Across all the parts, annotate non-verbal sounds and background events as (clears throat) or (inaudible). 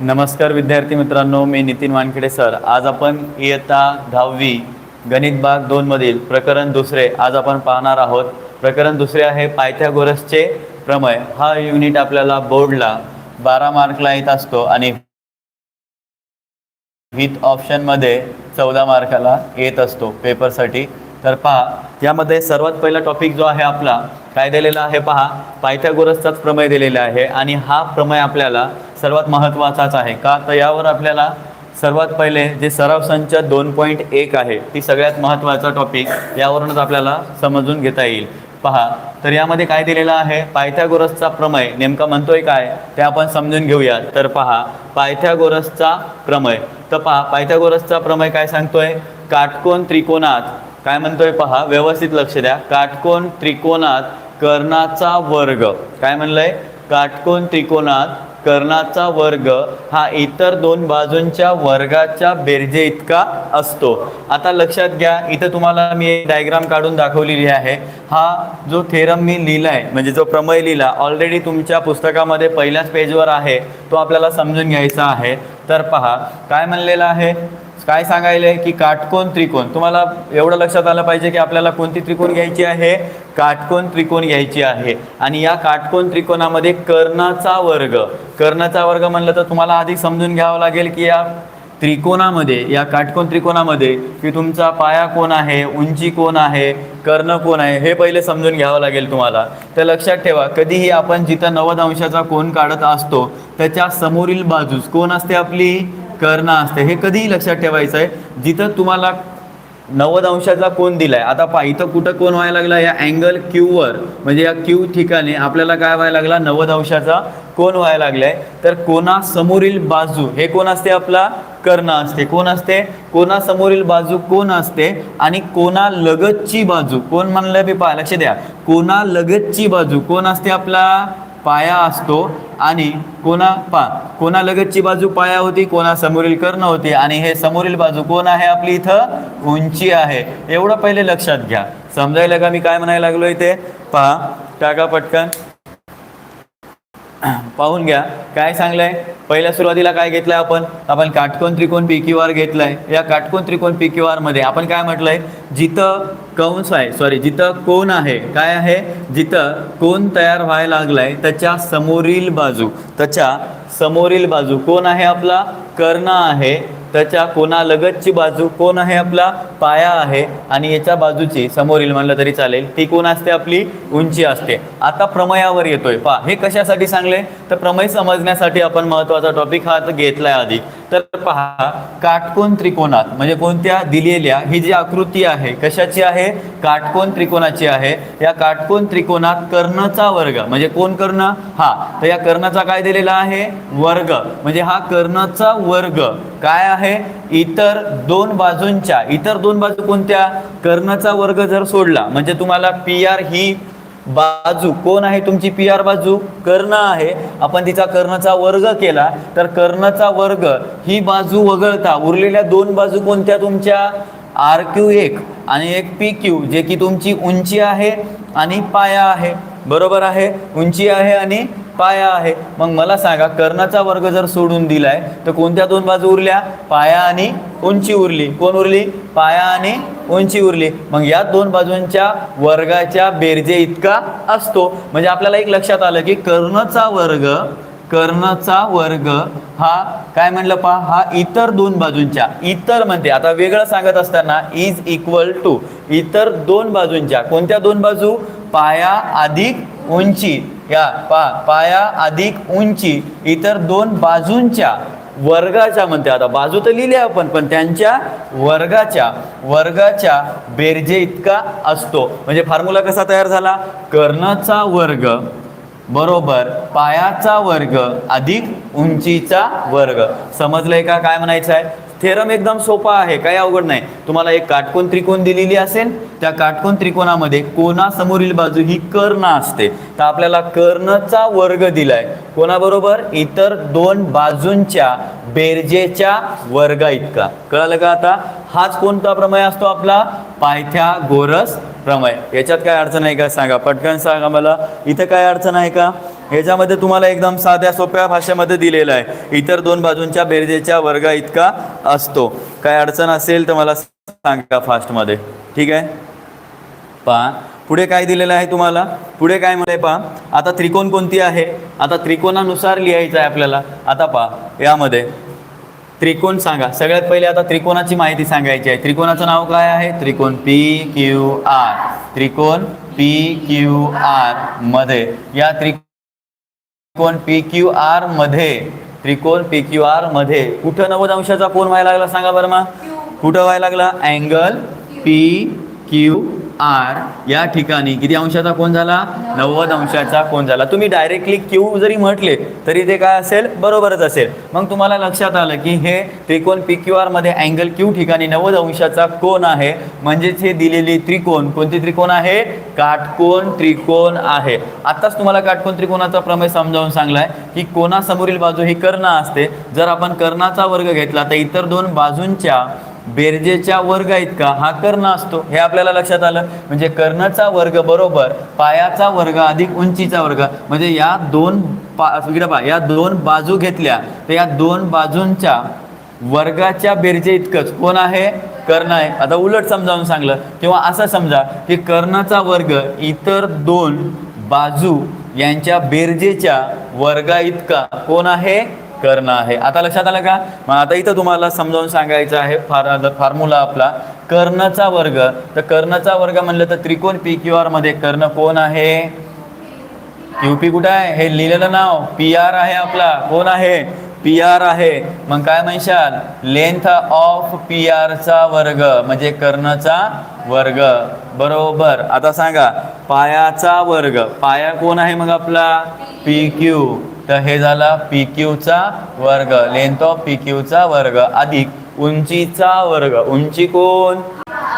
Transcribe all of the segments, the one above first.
नमस्कार विद्यार्थी मित्रांनो मी नितीन वानखेडे सर. आज आपण इयत्ता दहावी गणित भाग दोन मधील प्रकरण दुसरे आज आपण पाहणार आहोत. प्रकरण दुसरे आहे पायथ्यागोरसचे प्रमेय. हा युनिट आपल्याला बोर्डला बारा मार्कला येत असतो आणि विथ ऑप्शनमध्ये चौदा मार्काला येत असतो. पेपरसाठी तर पहा यामध्ये सर्वात पहिला टॉपिक जो आहे आपला काय दिलेला आहे पहा पायथ्यागोरसचाच प्रमेय दिलेला आहे आणि हा प्रमेय आपल्याला सर्वात महत्त्वाचाच आहे. का? तर यावर आपल्याला सर्वात पहिले जे सराव संच दोन पॉईंट एक आहे ती सगळ्यात महत्त्वाचा टॉपिक यावरूनच आपल्याला समजून घेता येईल. पहा तर यामध्ये काय दिलेलं आहे? पायथ्यागोरसचा प्रमेय नेमका म्हणतोय काय? ते आपण समजून घेऊया तर पहा पायथ्यागोरसचा प्रमेय. तर पहा पायथ्यागोरसचा प्रमेय काय सांगतोय? काटकोन त्रिकोणात काय म्हणतोय पहा व्यवस्थित लक्ष द्या. काटकोन त्रिकोणात कर्णाचा वर्ग. काय म्हणलंय? काटकोन त्रिकोणात कर्णाचा वर्ग हा इतर दोन बाजूंच्या वर्गाच्या बेरजे इतका असतो. आता लक्षात घ्या इथं तुम्हाला मी एक डायग्राम काढून दाखवलेली आहे. हा जो थेरम मी लिहिलाय म्हणजे जो प्रमेय लिहिला ऑलरेडी तुमच्या पुस्तकामध्ये पहिल्याच पेजवर आहे तो आपल्याला समजून घ्यायचा आहे. तर पहा काय म्हणलेलं आहे? काय सांगायले की काटकोन त्रिकोण? तुम्हाला एवढं लक्षात आलं पाहिजे की आपल्याला कोणती त्रिकोण घ्यायची आहे? काटकोन त्रिकोण घ्यायची आहे. आणि या काटकोन त्रिकोणामध्ये कर्णाचा वर्ग. कर्णाचा वर्ग म्हणलं तर तुम्हाला आधी समजून घ्यावं लागेल की या त्रिकोणामध्ये या काटकोन त्रिकोणामध्ये की तुमचा पाया कोण आहे उंची कोण आहे कर्ण कोण आहे हे पहिले समजून घ्यावं लागेल तुम्हाला. तर लक्षात ठेवा कधीही आपण जिथं नव्वद अंशाचा कोण काढत असतो त्याच्या समोरील बाजूस कोण असते आपली? कर्ण असते हे कधीही लक्षात ठेवायचं आहे. जिथं तुम्हाला नव्वद अंशाचा कोण दिलाय आता पहा इथं कुठं कोण व्हायला लागला? या अँगल क्यूवर म्हणजे या क्यू ठिकाणी आपल्याला काय व्हायला लागला? नव्वद अंशाचा कोण व्हायला लागलाय. तर कोणासमोरील बाजू हे कोण असते? आपला कर्ण असते. कोण असते? कोणासमोरील बाजू कोण असते? आणि कोणा लगतची बाजू कोण म्हणलं पहा लक्ष द्या. कोणा लगतची बाजू कोण असते आपला? पाया असतो आणि कोणा पा कोणा लगतची बाजू पाया होती कोणा समोरील कर्ण होती आणि हे समोरील बाजू कोण आहे आपली इथं? उंची आहे. एवढं पहिले लक्षात घ्या. समजायला का मी काय म्हणायला लागलो ते पहा टाका पटकन. (clears throat) पाहून घ्या. काय सांगलंय? पहिल्या सुरुवातीला काय घेतलंय आपण? आपण काटकोन त्रिकोण पी क्यू आर घेतलाय. या काटकोन त्रिकोण पी क्यू आरमध्ये आपण काय म्हटलंय? जिथं कंस आहे सॉरी जिथं कोण आहे काय आहे? जिथं कोण तयार व्हायला लागलाय त्याच्या समोरील बाजू त्याच्या समोरील बाजू. कोण आहे आपला? कर्ण आहे. त्याच्या कोणालगतची बाजू कोण आहे आपला पाया आहे आणि याच्या बाजूची समोरील म्हणलं तरी चालेल ती कोण असते आपली? उंची असते. आता प्रमयावर येतोय. पा हे कशासाठी सांगले? तर प्रमेय समजण्यासाठी आपण महत्त्वाचा टॉपिक हा घेतलाय आधी. तर पहा काटकोन त्रिकोणात म्हणजे कोणत्या दिलेल्या ही जी आकृती आहे कशाची आहे? काटकोन त्रिकोणाची आहे. या काटकोन त्रिकोणात कर्णचा वर्ग म्हणजे कोण कर्ण? हा तर या कर्णाचा काय दिलेला आहे? वर्ग. म्हणजे हा कर्णाचा वर्ग. काय आहे? आहे इतर दोन बाजूंच्या. इतर दोन बाजू कोणत्या? कर्णचा वर्ग जर सोडला म्हणजे तुम्हाला पी आर ही बाजू कोण आहे तुमची पी आर बाजू? कर्ण आहे. आपण तिचा कर्णचा वर्ग केला तर कर्णचा वर्ग ही बाजू वगळता उरलेल्या दोन बाजू कोणत्या तुमच्या? आर क्यू एक आणि एक पी क्यू जे की तुमची उंची आहे आणि पाया आहे. बरोबर आहे? उंची आहे आणि पाया आहे. मग मला सांगा कर्णाचा वर्ग जर सोडून दिलाय तर कोणत्या दोन बाजू उरल्या? पाया आणि उंची उरली. कोण उरली? पाया आणि उंची उरली. मग या दोन बाजूंच्या वर्गाच्या बेरजे इतका असतो. म्हणजे आपल्याला एक लक्षात आलं की कर्णचा वर्ग कर्णचा वर्ग हा काय म्हणलं पहा? हा इतर दोन बाजूंच्या. इतर म्हणते. आता वेगळं सांगत असताना इज इक्वल टू इतर दोन बाजूंच्या. कोणत्या दोन बाजू? पाया अधिक उंची. या पा पाया अधिक उंची इतर दोन बाजूंच्या वर्गाच्या म्हणते. आता बाजू तर लिहिले आपण पण त्यांच्या वर्गाच्या वर्गाच्या बेरजे इतका असतो. म्हणजे फॉर्म्युला कसा तयार झाला? कर्णचा वर्ग बरोबर पायाचा वर्ग अधिक उंचीचा वर्ग. समजलंय का? काय म्हणायचं आहे थेरम एकदम सोपा आहे काही अवघड नाही. तुम्हाला एक काटकोन त्रिकोण दिलेली असेल त्या काटकोन त्रिकोणामध्ये कोणासमोरील बाजू ही कर्ण असते. तर आपल्याला कर्णचा वर्ग दिलाय. कोणाबरोबर? इतर दोन बाजूंच्या बेरजेच्या वर्गा इतका. कळालं का आता? हाच कोणता प्रमेय असतो आपला? पायथ्या गोरस प्रमेय. याच्यात काय अडचण आहे का? सांगा. पटकन सांगा मला. इथं काय अडचण आहे का? ह्याच्यामध्ये तुम्हाला एकदम साध्या सोप्या भाषेमध्ये दिलेलं आहे. इतर दोन बाजूंच्या बेरजेच्या वर्गा इतका असतो. काय अडचण असेल तर मला सांगा फास्टमध्ये. ठीक आहे? पहा. पुढे काय दिलेलं आहे तुम्हाला? पुढे काय म्हणते पहा. आता त्रिकोण कोणती आहे? आता त्रिकोणानुसार लिहायचं आहे आपल्याला. आता पहा यामध्ये. त्रिकोण सांगा. सगळ्यात पहिले आता त्रिकोणाची माहिती सांगायची आहे. त्रिकोणाचं नाव काय आहे? त्रिकोण पी क्यू आर. त्रिकोण पी क्यू आरमध्ये. या त्रिकोण पी क्यू आरमध्ये त्रिकोण पी क्यू आरमध्ये कुठं नव्वद अंशाचा कोण व्हायला लागला सांगा बरं मग. कुठं व्हायला लागला? अँगल पी क्यू आर या ठिकाणी. किती अंशाचा कोण झाला? नव्वद अंशाचा कोण झाला. तुम्ही डायरेक्टली क्यू जरी म्हटले तरी ते काय असेल? बरोबरच असेल. मग तुम्हाला लक्षात आलं की हे त्रिकोण पी क्यू आरमध्ये अँगल क्यू ठिकाणी नव्वद अंशाचा कोण आहे. म्हणजेच हे दिलेली त्रिकोण. कोणती त्रिकोण आहे? काटकोण त्रिकोण आहे. आताच तुम्हाला काटकोण त्रिकोणाचा प्रमेय समजावून सांगलाय की कोणासमोरील बाजू ही कर्ण असते. जर आपण कर्णाचा वर्ग घेतला तर इतर दोन बाजूंच्या बेरजेच्या वर्ग इतका हा कर्ण असतो. हे आपल्याला लक्षात आलं? म्हणजे कर्णचा वर्ग बरोबर पायाचा वर्ग अधिक उंचीचा वर्ग. म्हणजे या दोन पा इकडे या दोन बाजू घेतल्या तर या दोन बाजूंच्या वर्गाच्या बेरजे इतकंच. कोण आहे? कर्ण आहे. आता उलट समजावून सांगलं. किंवा असं समजा की कर्णाचा वर्ग इतर दोन बाजू यांच्या बेरजेच्या वर्गा इतका. कोण आहे? कर्ण आहे. आता लक्षात आलं का? मग आता इथं तुम्हाला समजावून सांगायचं आहे फार फॉर्म्युला आपला कर्णचा वर्ग. तर कर्णचा वर्ग म्हणलं तर त्रिकोण पी क्यू आरमध्ये कर्ण कोण आहे? युपी कुठं आहे? हे लिहिलेलं नाव पी आर आहे आपला. कोण आहे? पी आर आहे. मग काय म्हणशाल? लेंथ ऑफ पी आरचा वर्ग म्हणजे कर्णचा वर्ग. बरोबर. आता सांगा पायाचा वर्ग. पाया कोण आहे मग आपला? पी क्यू तर हे झाला पी क्यूचा वर्ग. लेंथ ऑफ पी क्यूचा वर्ग. अधिक उंचीचा वर्ग. उंची कोण?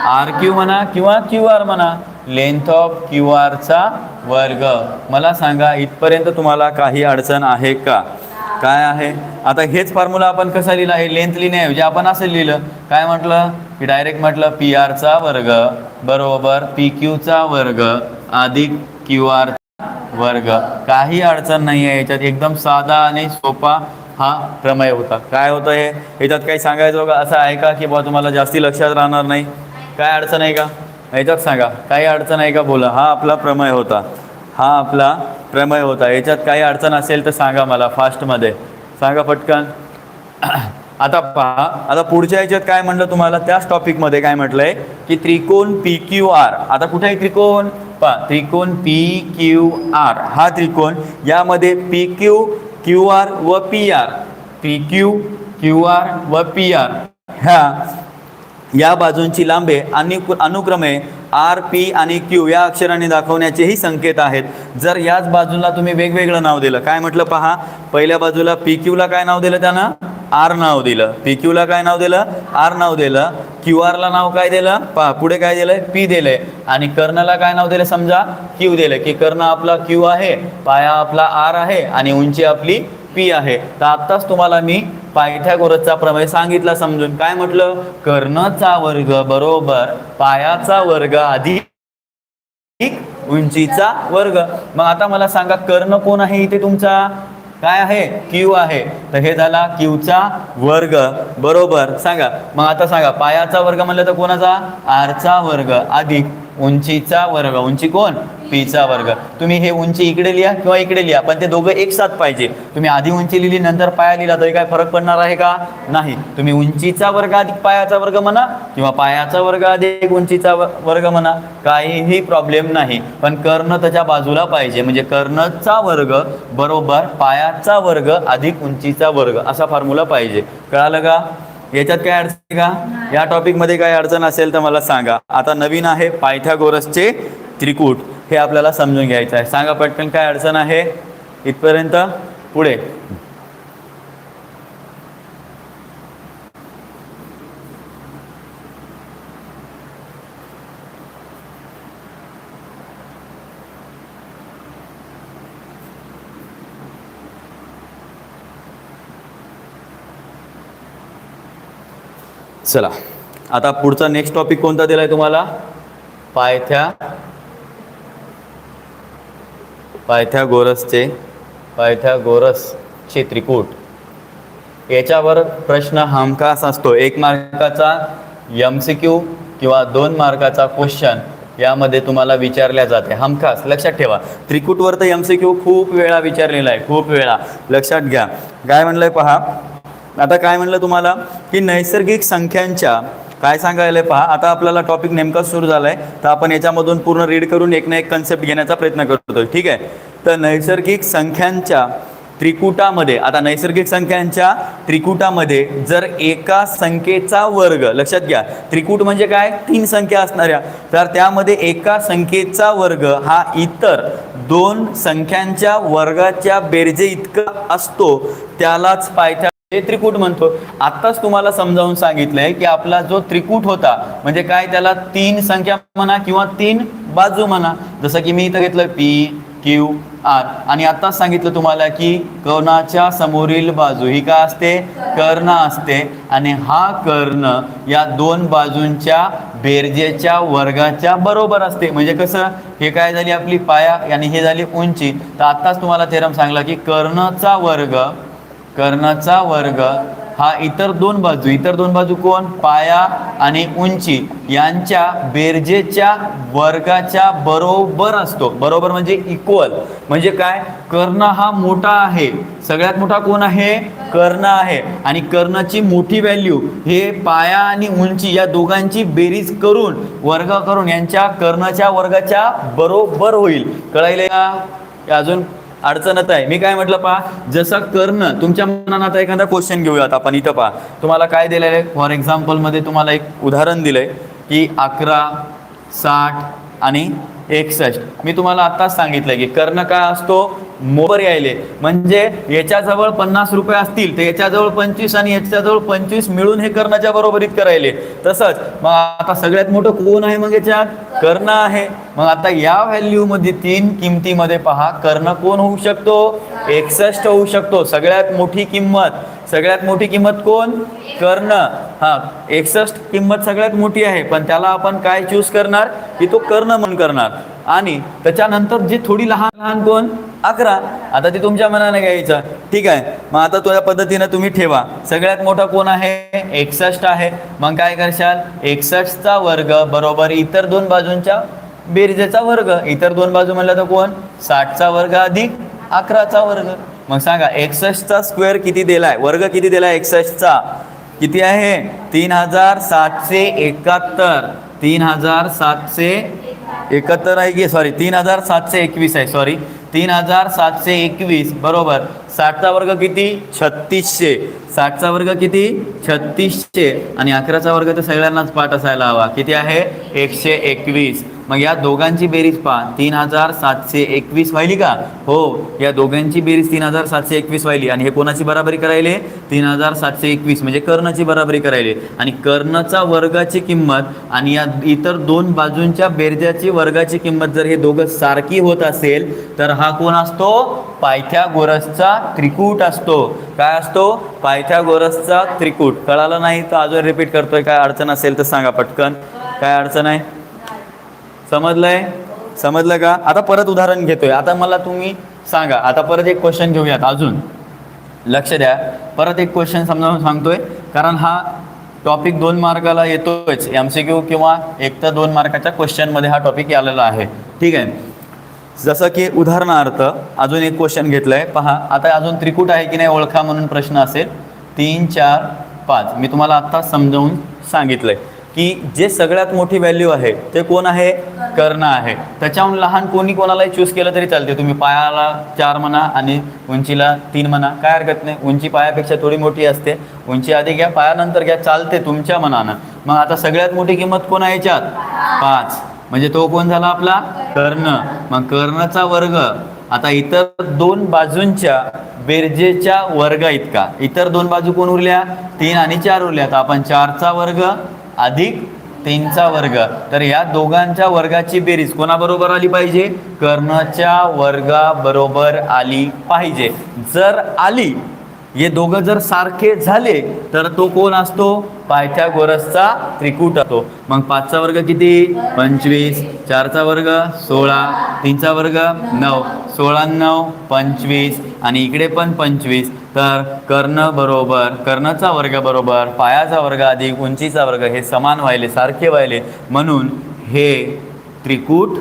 आर क्यू म्हणा किंवा क्यू आर म्हणा. लेंथ ऑफ क्यू आरचा वर्ग. मला सांगा इथपर्यंत तुम्हाला काही अडचण आहे का? काय आहे? आता हेच फॉर्म्युला आपण कसा लिहिला? आहे. लेंथ लिहिण्याऐवजी आपण असं लिहिलं. काय म्हटलं? की डायरेक्ट म्हटलं पी आरचा वर्ग. बरोबर. पी क्यूचा वर्ग. अधिक क्यू आर वर्ग. काही अडचण नाही आहे याच्यात एकदम साधा आणि सोपा हा प्रमेय होता. काय होतं हे? याच्यात काही सांगायचं का? असं आहे का की बा तुम्हाला जास्ती लक्षात राहणार नाही? काय अडचण आहे का? याच्यात सांगा. काही अडचण आहे का? बोला. हा आपला प्रमेय होता. हा आपला प्रमेय होता. याच्यात काही अडचण असेल तर सांगा मला फास्टमध्ये. सांगा पटकन. (clears throat) आता पहा. आता पुढच्या याच्यात काय म्हटलं तुम्हाला? त्याच टॉपिकमध्ये काय म्हटलंय की त्रिकोण पी क्यू आर आता कुठे आहे त्रिकोण? पहा त्रिकोण पी क्यू आर. हा त्रिकोण यामध्ये पी क्यू क्यू आर व P R. P Q Q R व पी आर. ह्या या बाजूंची लांबे आणि अनुक्रमे आर पी आणि क्यू या अक्षरांनी दाखवण्याचेही संकेत आहेत. जर याच बाजूला तुम्ही वेगवेगळं नाव दिलं काय म्हटलं पहा? पहिल्या बाजूला पी क्यूला काय नाव दिलं त्यानं? आर नाव दिलं. पी क्यूला काय नाव दिलं? आर नाव दिलं. क्यू आरला नाव काय दिलं? पहा पुढे काय दिलंय? पी दिलंय. आणि कर्णला काय नाव दिलं समजा? क्यू दिलं की कर्ण आपला क्यू आहे पाया आपला आर आहे आणि उंची आपली पी आहे. तर आत्ताच तुम्हाला मी पायथ्यागोरसचा प्रमेय सांगितला समजून. काय म्हटलं? कर्णचा वर्ग बरोबर पायाचा वर्ग अधिक उंचीचा वर्ग. मग आता मला सांगा कर्ण कोण आहे इथे तुमचा? काय आहे? क्यू आहे. तर हे झाला क्यूचा वर्ग. बरोबर. सांगा. मग आता सांगा पायाचा वर्ग म्हणलं तर कोणाचा? आरचा वर्ग. अधिक उंचीचा वर्ग. उंची कोण? पीचा वर्ग. तुम्ही हे उंची इकडे लिहा किंवा इकडे लिहा पण ते दोघं एक साथ पाहिजे. तुम्ही आधी उंची लिहिली नंतर पाया लिहिला तरी काय फरक पडणार आहे का? नाही. तुम्ही उंचीचा वर्ग अधिक पायाचा वर्ग म्हणा किंवा पायाचा वर्ग अधिक उंचीचा वर्ग म्हणा काहीही प्रॉब्लेम नाही. पण कर्ण त्याच्या बाजूला पाहिजे. म्हणजे कर्णचा वर्ग बरोबर पायाचा वर्ग अधिक उंचीचा वर्ग असा फॉर्म्युला पाहिजे. कळालं का? याच्यात काय अडचण आहे का? या टॉपिकमध्ये काय अडचण असेल तर मला सांगा. आता नवीन आहे पायथ्यागोरसचे त्रिकूट. हे आपल्याला समजून घ्यायचं आहे. सांगा पटकन काय अडचण आहे? इथपर्यंत पुढे. चला. आता पुढचा नेक्स्ट टॉपिक कोणता दिलाय तुम्हाला? पायथ्या. पायथ्या गोरसचे पायथ्या गोरसचे त्रिकूट. याच्यावर प्रश्न हमखास असतो. एक मार्काचा एम सी क्यू किंवा दोन मार्काचा क्वेश्चन यामध्ये तुम्हाला विचारल्या जाते. हमखास लक्षात ठेवा. त्रिकूटवर तर एम सी क्यू खूप वेळा विचारलेला आहे. खूप वेळा. लक्षात घ्या. काय म्हणलंय पहा. आता काय म्हणलं तुम्हाला? की नैसर्गिक संख्यांच्या काय सांगायला पहा? आता आपल्याला टॉपिक नेमका सुरू झालाय तर आपण याच्यामधून पूर्ण रीड करून एक ना एक कन्सेप्ट घेण्याचा प्रयत्न करतोय ठीक आहे? तर नैसर्गिक संख्यांच्या त्रिकुटामध्ये आता नैसर्गिक संख्यांच्या त्रिकुटामध्ये जर एका संख्येचा वर्ग लक्षात घ्या त्रिकूट म्हणजे काय? तीन संख्या असणाऱ्या. तर त्यामध्ये एका संख्येचा वर्ग हा इतर दोन संख्यांच्या वर्गाच्या बेरजे इतका असतो त्यालाच पायथ्या हे त्रिकूट म्हणतो. आत्ताच तुम्हाला समजावून सांगितलंय की आपला जो त्रिकूट होता म्हणजे काय त्याला तीन संख्या म्हणा किंवा तीन बाजू म्हणा. जसं की मी इथं घेतलं पी क्यू आर आणि आत्ताच सांगितलं तुम्हाला की कर्णाच्या समोरील बाजू ही काय असते? कर्ण असते. आणि हा कर्ण या दोन बाजूंच्या बेरजेच्या वर्गाच्या बरोबर असते. म्हणजे कसं? हे काय झाली आपली पाया आणि हे झाली उंची. तर आत्ताच तुम्हाला थेरम सांगला की कर्णचा वर्ग कर्णाचा वर्ग हा इतर दोन बाजू इतर दोन बाजू कोण? पाया आणि उंची. यांच्या बेरजेच्या वर्गाच्या बरोबर असतो. बरोबर म्हणजे इक्वल म्हणजे काय? कर्ण हा मोठा आहे. सगळ्यात मोठा कोण आहे? कर्ण आहे. आणि कर्णाची मोठी व्हॅल्यू हे पाया आणि उंची या दोघांची बेरीज करून वर्ग करून यांच्या कर्णाच्या वर्गाच्या बरोबर होईल. कळायला का? अजून अडचणत आहे. मी काय म्हटलं पहा जसं कर्ण तुमच्या मनात आता एखादा क्वेश्चन घेऊयात आपण इथं पहा. तुम्हाला काय दिलेलं आहे? फॉर एक्झाम्पलमध्ये तुम्हाला एक उदाहरण दिलंय की अकरा साठ आणि एकसष्ट. मी तुम्हाला आत्ताच सांगितलं की कर्ण काय असतो? मोबर यायले. म्हणजे याच्याजवळ पन्नास रुपये असतील तर याच्याजवळ पंचवीस आणि याच्याजवळ पंचवीस मिळून हे कर्णाच्या बरोबरीत करायले. तसंच मग आता सगळ्यात मोठं कोण आहे मग याच्यात? कर्ण आहे. मग आता या व्हॅल्यू मध्ये तीन किमतीमध्ये पहा. कर्ण कोण होऊ शकतो? एकसष्ट होऊ शकतो. सगळ्यात मोठी किंमत. सगळ्यात मोठी किंमत कोण? कर्ण. हा एकसष्ट किंमत सगळ्यात मोठी आहे पण त्याला आपण काय चूज करणार? की तो कर्ण म्हणून करणार. आणि त्याच्यानंतर जी थोडी लहान लहान कोण? अकरा. आता ती तुमच्या मनाने घ्यायचं. ठीक आहे. मग आता तुझ्या पद्धतीनं तुम्ही ठेवा. सगळ्यात मोठा कोण आहे? एकसष्ट आहे. मग काय करशाल? एकसष्टचा वर्ग बरोबर इतर दोन बाजूंच्या बेरजेचा वर्ग. इतर दोन बाजू म्हणलं तर कोण? साठचा वर्ग अधिक अकराचा वर्ग. मग सांगा एकसष्टचा स्क्वेअर किती दिलाय? वर्ग किती दिलाय एकसष्टचा? किती आहे? तीन हजार सातशे एकाहत्तर. तीन हजार सातशे एकाहत्तर आहे की सॉरी तीन हजार सातशे एकवीस आहे सॉरी तीन हजार सातशे एकवीस बरोबर. साठचा वर्ग किती? छत्तीसशे. साठचा वर्ग किती? छत्तीसशे. आणि अकराचा वर्ग तर सगळ्यांनाच पाठ असायला हवा. किती आहे? एकशे एकवीस. मग या दोघांची बेरीज पहा. तीन हजार सातशे एकवीस व्हायली का? हो या दोघांची बेरीज तीन हजार सातशे एकवीस व्हायली. आणि हे कोणाची बराबरी करायले? तीन हजार सातशे एकवीस म्हणजे कर्णाची बराबरी करायले. आणि कर्णाचा वर्गाची किंमत आणि या इतर दोन बाजूंच्या बेरजाची वर्गाची किंमत जर हे दोघं सारखी होत असेल तर हा कोण असतो? पायथ्यागोरसचा त्रिकूट असतो. काय असतो? पायथ्यागोरसचा त्रिकूट. कळालं नाही? तर अजून रिपीट करतोय. काय अडचण असेल तर सांगा पटकन. काय अडचण आहे? समजलंय? समजलं का? आता परत उदाहरण घेतोय. आता मला तुम्ही सांगा. आता परत एक क्वेश्चन घेऊयात अजून. लक्ष द्या. परत एक क्वेश्चन समजावून सांगतोय. कारण हा टॉपिक दोन मार्काला येतोच. एम सी क्यू किंवा एक तर दोन मार्काच्या क्वेश्चनमध्ये हा टॉपिक आलेला आहे. ठीक आहे? जसं की उदाहरणार्थ अजून एक क्वेश्चन घेतलंय. पहा आता अजून त्रिकूट आहे की नाही ओळखा म्हणून प्रश्न असेल. तीन चार पाच. मी तुम्हाला आत्ता समजावून सांगितलंय. की जे सगळ्यात मोठी व्हॅल्यू आहे ते कोण आहे? कर्ण आहे. त्याच्याहून लहान कोणी कोणालाही चूज केलं तरी चालते तुम्ही पायाला चार म्हणा आणि उंचीला तीन म्हणा काय हरकत नाही. उंची पायापेक्षा थोडी मोठी असते. उंची आधी घ्या पायानंतर घ्या चालते तुमच्या मनानं. मग आता सगळ्यात मोठी किंमत कोण आहे याच्यात? पाच. म्हणजे तो कोण झाला आपला? कर्ण. मग कर्णचा वर्ग. आता इतर दोन बाजूंच्या बेरजेच्या वर्ग इतका. इतर दोन बाजू कोण उरल्या? तीन आणि चार उरल्या. तर आपण चारचा वर्ग अधिक तीनचा वर्ग. तर या दोघांच्या वर्गाची बेरीज कोणाबरोबर आली पाहिजे? कर्णच्या वर्गाबरोबर आली पाहिजे. जर आली हे दोघं जर सारखे झाले तर तो कोण असतो? पायथ्यागोरसचा त्रिकूट असतो. मग पाचचा वर्ग किती? पंचवीस. चारचा वर्ग सोळा. तीनचा वर्ग नऊ. सोळा नऊ पंचवीस. आणि इकडे पण पंचवीस. तर कर्ण बरोबर कर्णचा वर्ग बरोबर पायाचा वर्ग अधिक उंचीचा वर्ग हे समान व्हायले सारखे व्हायले. म्हणून हे त्रिकूट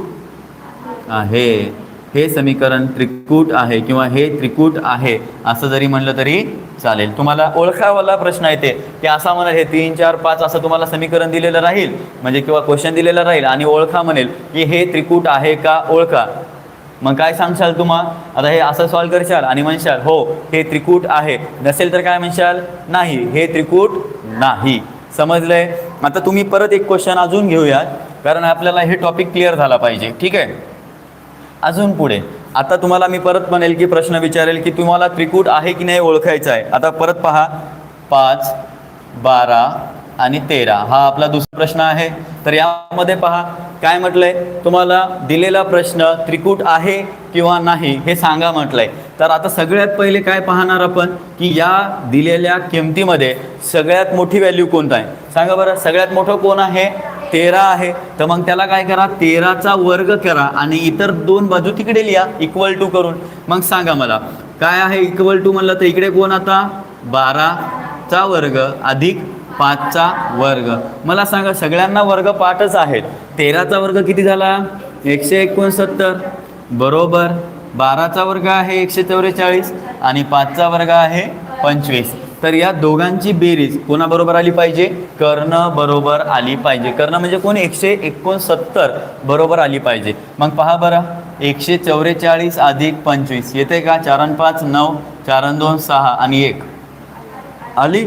आहे. हे समीकरण त्रिकूट आहे किंवा हे त्रिकूट आहे असं जरी म्हणलं तरी चालेल. तुम्हाला ओळखावाला प्रश्न येते की असा म्हणाल हे तीन चार पाच असं तुम्हाला समीकरण दिलेलं राहील म्हणजे किंवा क्वेश्चन दिलेलं राहील आणि ओळखा म्हणेल की हे त्रिकूट आहे का ओळखा. मग काय सांगशाल तुम्हा? आता हे असं सॉल्व करशाल आणि म्हणशाल हो हे त्रिकूट आहे. नसेल तर काय म्हणशाल? नाही हे त्रिकूट नाही. समजलंय? आता तुम्ही परत एक क्वेश्चन अजून घेऊयात कारण आपल्याला हे टॉपिक क्लिअर झाला पाहिजे. ठीक आहे? अजून पुढे. आता तुम्हाला मी परत म्हणेल की प्रश्न विचारेल की तुम्हाला त्रिकूट आहे की नाही ओळखायचा आहे. आता परत पहा. पाच बारा आणि तेरा. हा आपला दुसरा प्रश्न आहे. तर यामध्ये पहा. काय म्हटलंय? तुम्हाला दिलेला प्रश्न त्रिकूट आहे किंवा नाही हे सांगा म्हटलंय. तर आता सगळ्यात पहिले काय पाहणार आपण? की या दिलेल्या किमतीमध्ये सगळ्यात मोठी व्हॅल्यू कोणता आहे? सांगा बरं. सगळ्यात मोठं कोण आहे? तेरा आहे. तर मग त्याला काय करा? तेराचा वर्ग करा आणि इतर दोन बाजू तिकडे लिहा इक्वल टू करून. मग सांगा मला काय आहे इक्वल टू म्हणलं तर इकडे कोण आता? बाराचा वर्ग अधिक पाचचा वर्ग. मला सांगा सगळ्यांना वर्ग पाठच आहेत. तेराचा वर्ग किती झाला? एकशे एकोणसत्तर. बरोबर. बाराचा वर्ग आहे एकशे चौवेचाळीस आणि पाचचा वर्ग आहे पंचवीस. तर या दोघांची बेरीज कोणाबरोबर आली पाहिजे? कर्ण बरोबर आली पाहिजे. कर्ण म्हणजे कोण? एकशे एकोणसत्तर बरोबर आली पाहिजे. मग पहा बरं. एकशे चौवेचाळीस अधिक पंचवीस. येते का? चारण पाच नऊ चारण दोन सहा आणि एक. आली?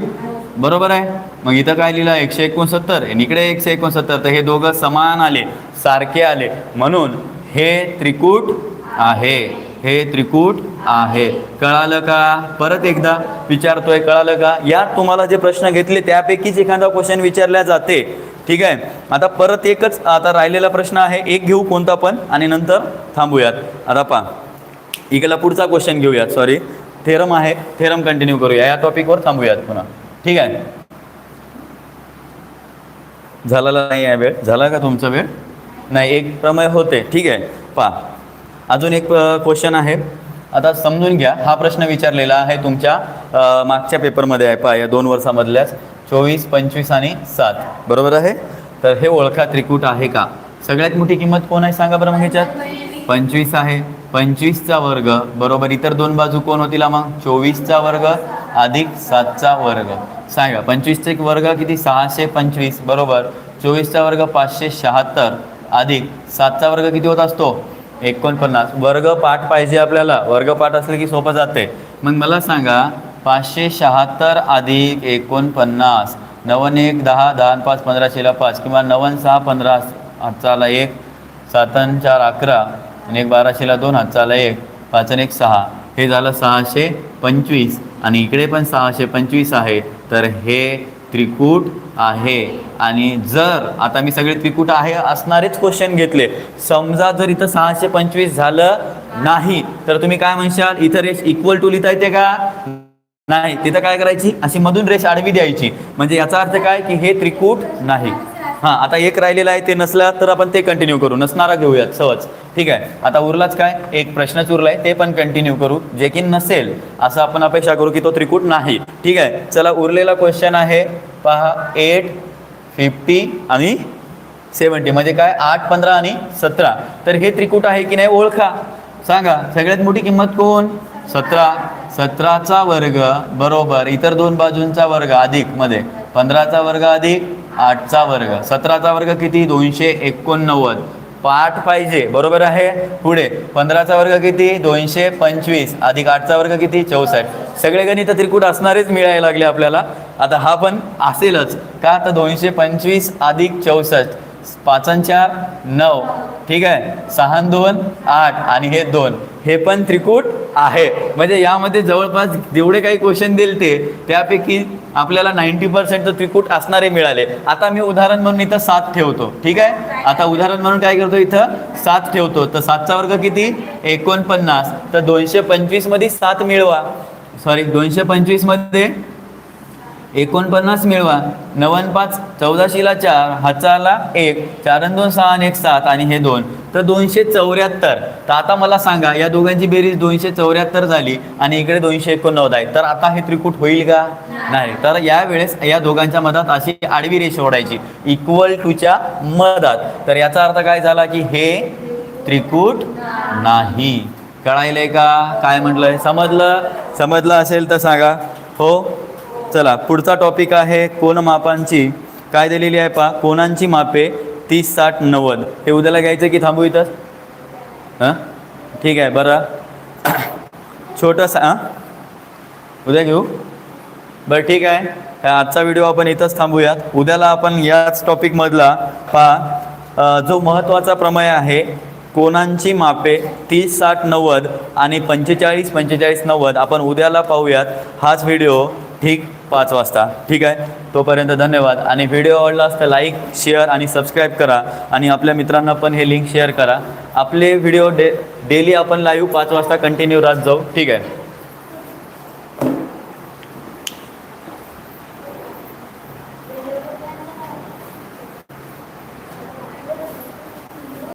बरोबर आहे. मग इथं काय लिहिलं? एकशे एकोणसत्तर. इकडे एकशे एकोणसत्तर. तर हे दोघं समान आले. सारखे आले. म्हणून हे त्रिकूट आहे. हे त्रिकूट आहे. कळालं का? परत एकदा विचारतोय कळालं का? यात तुम्हाला जे प्रश्न घेतले त्यापैकीच एखादा क्वेश्चन विचारल्या जाते. ठीक आहे? आता परत एकच आता राहिलेला प्रश्न आहे. एक घेऊ कोणता पण आणि नंतर थांबूयात. आता पहा. इकडला पुढचा क्वेश्चन घेऊयात सॉरी थेरम आहे. थेरम कंटिन्यू करूया. या टॉपिकवर थांबूयात पुन्हा. ठीक आहे? झालेला नाही आहे वेळ? झाला का तुमचा वेळ? नाही एक प्रमेय होते. ठीक आहे. पहा. अजून एक क्वेश्चन आहे. आता समजून घ्या. हा प्रश्न विचारलेला आहे तुमच्या मागच्या पेपरमध्ये आहे पहा या दोन वर्षामधल्याच. चोवीस पंचवीस आणि सात. बरोबर आहे? तर हे ओळखा त्रिकूट आहे का? सगळ्यात मोठी किंमत कोण आहे सांगा बरं मग ह्याच्यात पंचवीस आहे. पंचवीसचा वर्ग. बरोबर इतर दोन बाजू कोण होतील मग? चोवीसचा वर्ग अधिक सातचा वर्ग. सांगा पंचवीसचा एक वर्ग किती? सहाशे पंचवीस. बरोबर. चोवीसचा वर्ग पाचशे शहात्तर. अधिक सातचा वर्ग किती होत असतो? एकोणपन्नास. वर्ग पाठ पाहिजे आपल्याला. वर्ग पाठ असले की सोपं जाते. मग मला सांगा पाचशे शहात्तर अधिक एकोणपन्नास नवन एक दहा दहा आणि पाच पंधराशेला पाच किंवा नवन सहा पंधरा हातचाला एक सातन चार अकरा आणि एक बाराशेला दोन हातचाला एक पाच एक सहा. हे झालं सहाशे पंचवीस. आणि इकडे पण सहाशे पंचवीस आहे. तर हे त्रिकूट आहे. आणि जर आता मी सगळे त्रिकूट आहे असणारेच क्वेश्चन घेतले. समजा जर इथं सहाशे पंचवीस झालं नाही तर तुम्ही काय म्हणशाल? इथं रेश इक्वल टू लिहिता येते का? नाही. तिथं काय करायची? अशी मधून रेष आडवी द्यायची. म्हणजे याचा अर्थ काय? की हे त्रिकूट नाही. हां आता एक राहिलेलं आहे ते नसलं तर आपण ते कंटिन्यू करू. नसणारा घेऊयात सहज. ठीक आहे. आता उरलाच काय? एक प्रश्नच उरलाय. ते पण कंटिन्यू करू. जे की नसेल असं आपण अपेक्षा करू की तो त्रिकूट नाही. ठीक आहे. चला उरलेला क्वेश्चन आहे. पहा एट फिफ्टी आणि सेवन्टी म्हणजे काय? आठ पंधरा आणि सतरा. तर हे त्रिकूट आहे की नाही ओळखा. सांगा. सगळ्यात मोठी किंमत कोण? सतरा. सतराचा वर्ग बरोबर. इतर दोन बाजूंचा वर्ग अधिकमध्ये. पंधराचा वर्ग अधिक आठचा वर्ग. सतराचा वर्ग किती? दोनशे एकोणनव्वद. पाठ पाहिजे. बरोबर आहे? पुढे. पंधराचा वर्ग किती? दोनशे पंचवीस. अधिक आठचा वर्ग किती? चौसष्ट. सगळे गणित त्रिकूट असणारेच मिळायला लागले आपल्याला. आता हा पण असेलच. का? आता दोनशे पंचवीस अधिक चौसष्ट. पाचन चार नऊ. ठीक आहे? सहा दोन आठ. आणि हे दोन. हे पण त्रिकूट आहे. म्हणजे यामध्ये जवळपास जेवढे काही क्वेश्चन दिले ते त्यापैकी आपल्याला नाईन्टी पर्सेंट त्रिकूट असणारे मिळाले. आता मी उदाहरण म्हणून इथं सात ठेवतो. ठीक आहे? आता उदाहरण म्हणून काय करतो इथं? सात ठेवतो. तर सातचा वर्ग किती? एकोणपन्नास. तर दोनशे पंचवीसमध्ये सात मिळवा. सॉरी दोनशे पंचवीसमध्ये एकोणपन्नास मिळवा. नवन पाच चौदाशीला चार हाताला एक. चार दोन सहा आणि एक सात. आणि हे दोन. तर दोनशे चौऱ्याहत्तर. तर आता मला सांगा या दोघांची बेरीज दोनशे चौऱ्याहत्तर झाली आणि इकडे दोनशे एकोणनव्वद आहे. तर आता हे त्रिकूट होईल का? नाही. तर या वेळेस या दोघांच्या मधात अशी आडवी रेष ओढायची. इक्वल टूच्या मधात. तर याचा अर्थ काय झाला की हे त्रिकूट नाही. कळायलंय का? काय म्हटलंय? समजलं? समजलं असेल तर सांगा. हो? चला. पुढचा टॉपिक आहे कोनमापांची काय दिलेली आहे पा कोणांची मापे? तीस साठ नव्वद. हे उद्याला घ्यायचं की थांबू इथं हां? ठीक आहे बरं. छोटंसं हां? उद्या घेऊ? बरं ठीक आहे. आजचा व्हिडिओ आपण इथंच थांबूयात. उद्याला आपण याच टॉपिकमधला पहा. जो महत्त्वाचा प्रमेय आहे कोणांची मापे तीस साठ नव्वद आणि पंचेचाळीस पंचेचाळीस नव्वद आपण उद्याला पाहूयात. हाच व्हिडिओ ठीक पाच वाजता. ठीक आहे? तोपर्यंत धन्यवाद. आणि व्हिडिओ आवडला असता लाईक शेअर आणि सबस्क्राईब करा. आणि आपल्या मित्रांना पण हे लिंक शेअर करा. आपले व्हिडिओ डे डेली आपण लाईव्ह पाच वाजता कंटिन्यू राहत जाऊ. ठीक आहे?